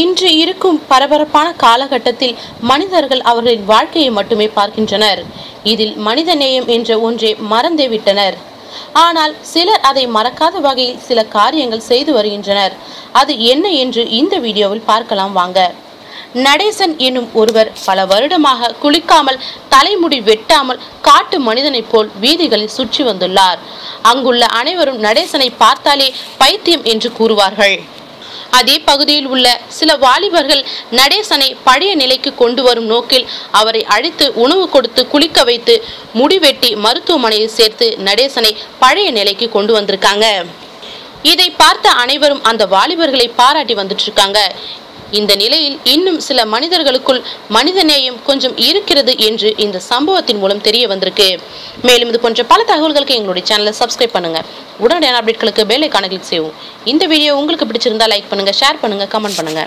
இன்று இருக்கும் பரபரப்பான காலகட்டத்தில் மனிதர்கள் அவர்களின் வாழ்க்கையை மட்டுமே பார்க்கின்றனர். இதில் மனித நேயம் என்ற ஒன்றை மறந்தே விட்டனர். ஆனால் சிலர் அதை மறக்காத வகையில் சில காரியங்கள் செய்து வருகின்றனர். அது என்ன என்று இந்த வீடியோவில் பார்க்கலாம் வாங்க. நடேசன் என்னும் ஒருவர் பல வருடமாக குளிக்காமல் தலைமுடி வெட்டாமல் காட்டு மனிதனைப் போல் வீதிகளில் சுற்றி வந்துள்ளார். அங்குள்ள அனைவரும் நடேசனை பார்த்தாலே பைத்தியம் என்று கூறுவார்கள். அதே பகுதியில் உள்ள சில வாலிபர்கள் நடேசனை பழைய நிலைக்கு கொண்டு வரும் நோக்கில் அவரை அழைத்து உணவு கொடுத்து குளிக்க வைத்து முடிவெட்டி மருத்துவமனையில் சேர்த்து நடேசனை பழைய நிலைக்கு கொண்டு வந்திருக்காங்க. இதை பார்த்த அனைவரும் அந்த வாலிபர்களை பாராட்டி வந்துட்டு இருக்காங்க. இந்த நிலையில் இன்னும் சில மனிதர்களுக்குள் மனிதநேயம் கொஞ்சம் இருக்கிறது என்று இந்த சம்பவத்தின் மூலம் தெரிய வந்திருக்கு. மேலும் இது போன்ற பல தகவல்களுக்கு எங்களுடைய சேனலை சப்ஸ்கிரைப் பண்ணுங்க. உடனடியான அப்டேட்களுக்கு பெல் ஐக்கானை கிளிக் செய்வோம் இந்த வீடியோ உங்களுக்கு பிடிச்சிருந்தா லைக் பண்ணுங்க ஷேர் பண்ணுங்க கமெண்ட் பண்ணுங்க.